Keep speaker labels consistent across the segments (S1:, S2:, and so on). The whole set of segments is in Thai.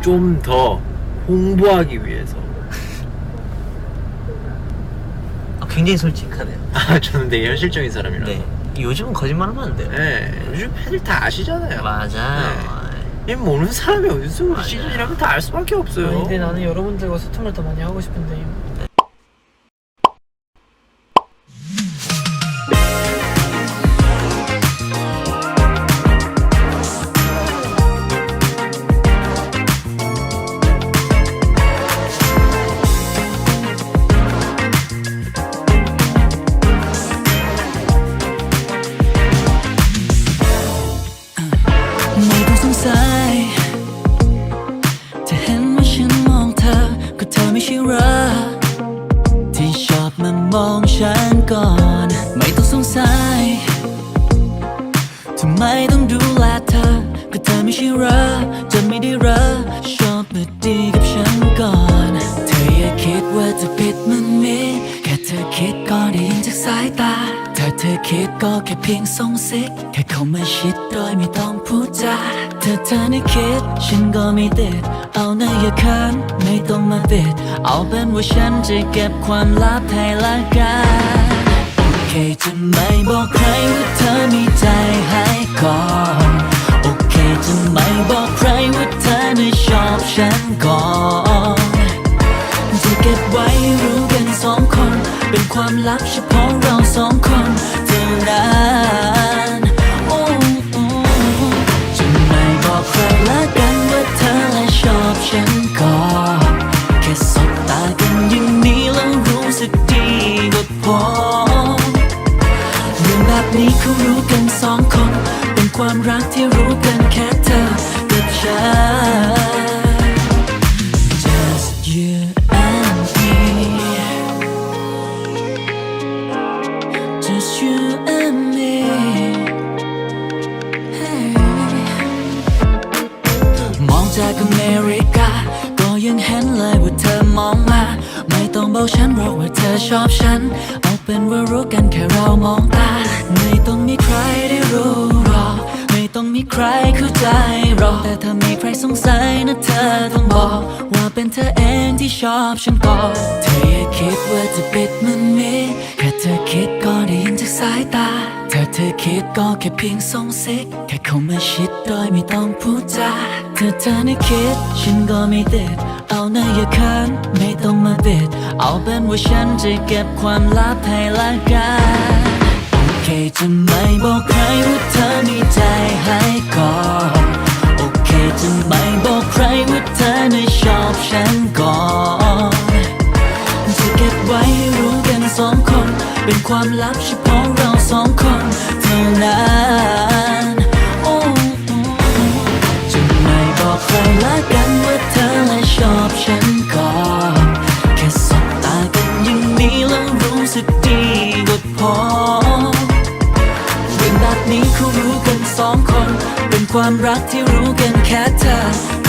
S1: 좀 더 홍보하기 위해서
S2: 아, 굉장히 솔직하네요.
S1: 아 저는 되게 현실적인 사람이라서
S2: 네. 요즘은 거짓말하면 안 돼요.
S1: 네, 요즘 팬들 다 아시잖아요
S2: 맞아요.
S1: 이 모르는 사람이 어딨어
S2: 맞아요.
S1: 시즌이라면 다 알 수밖에 없어요
S3: 아니, 근데 나는 여러분들과 소통을 더 많이 하고 싶은데
S4: อบมองฉันก่อน ไม่ต้องสงสัยทำไมต้องดูแลเธอ ก็เธอไม่ใช่เหรอจะไม่ได้เหรอชอบมาดีกับฉันก่อน เธออย่าคิดว่าจะผิดมันมีแค่เธอคิดก็ได้ยินจากสายตา เธอคิดก็แค่เพียงส่งสิกแค่เข้ามาชิดโดยไม่ต้องพูดจาถ้าเธอไม่คิด ฉันก็ไม่ติด เอาหน้าอย่าคันไม่ต้องมาปิด เอาเป็นว่าฉันจะเก็บความลับให้ละกันโอเคจะไม่บอกใครว่าเธอมีใจให้ก่อนโอเคจะไม่บอกใครว่าเธอน่ะชอบฉันก่อน ความลับเฉพาะเราสองคนเท่านั้นโอ้จะไม่บอกใครละกันว่าเธอและชอบฉันก่อนแค่สบตากันอย่างนี้แล้วรู้สึกดีก็พอเรื่องแบบนี้เขารู้กันสองคน เป็นความรักที่รู้กันแค่เธอกับฉัน ฉันหรอกว่าเธอชอบฉัน เอาเป็นว่ารู้กันแค่เรามองตา ไม่ต้องมีใครได้รู้หรอก ไม่ต้องมีใครเข้าใจหรอก แต่ถ้ามีใครสงสัยนะเธอต้องบอก ว่าเป็นเธอเองที่ชอบฉันก่อนเธออย่าคิดว่าจะปิดมันมีแค่เธอคิดก็ได้ยินจากสายตา ถ้าเธอคิดก็แค่เพียงส่งสิกแค่เข้ามาชิดโดยไม่ต้องพูดจา ถ้าเธอไม่คิดฉันก็ไม่ติดเอาหน้าอย่าคันไม่ต้องมาปิดเอาเป็นว่าฉันจะเก็บความลับให้ละกันโอเคจะไม่บอกใครว่าเธอมีใจให้ก่อนโอเคจะไม่บอกใครว่าเธอน่ชอบฉันก่อนจะเก็บไว้ให้รู้กันสองคน เป็นความลับเฉพาะ สึกดีก็พอเรื่องแบบนี้เขารู้กันสองคน เป็นความรักที่รู้กันแค่เธอ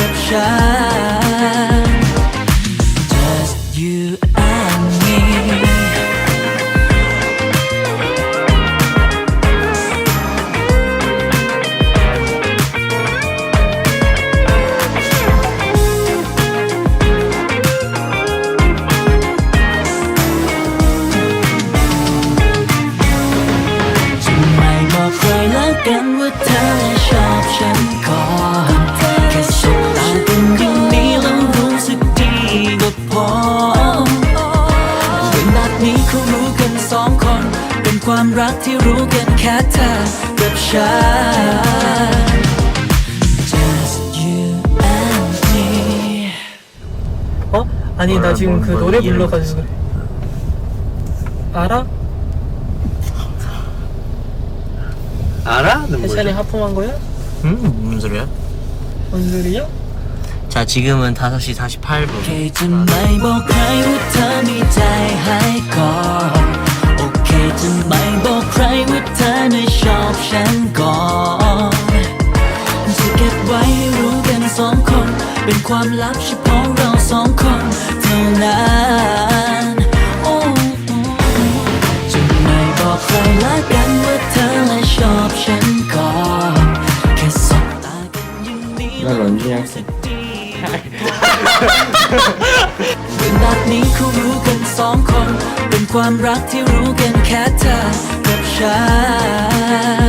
S4: ที่รู้กันแค่เธอกับฉัน Just you and me
S3: 어? 아니 나
S2: 뭐라,
S3: 지금
S2: 뭘,
S3: 그
S2: 뭘
S3: 노래
S2: 이해를
S3: 불러가지고 그래 알아?
S1: 알아?는
S3: 해찬이
S1: 뭐죠?
S3: 하품한 거야?
S2: 음, 무슨 소리야?
S3: 뭔 소리야?
S2: 자, 지금은 5시 48분.
S4: โอเคจะไม่บอกใครว่าเธอมีใจให้ก่อน โอเค จะไม่บอกใครว่าเธอน่ชอบฉันก่อนจะเก็บไว้รู้กันสองคน เป็นความลับเฉพาะเราสองคนเท่านั้นจะไม่บอกใครละกันว่าเธอและชอบฉันก่อนแค่สบตากันยังมี
S5: แล้วหล่น
S4: ยัเรื่องแบบนี้เขารู้ ความรักที่รู้กันแค่เธอกับฉัน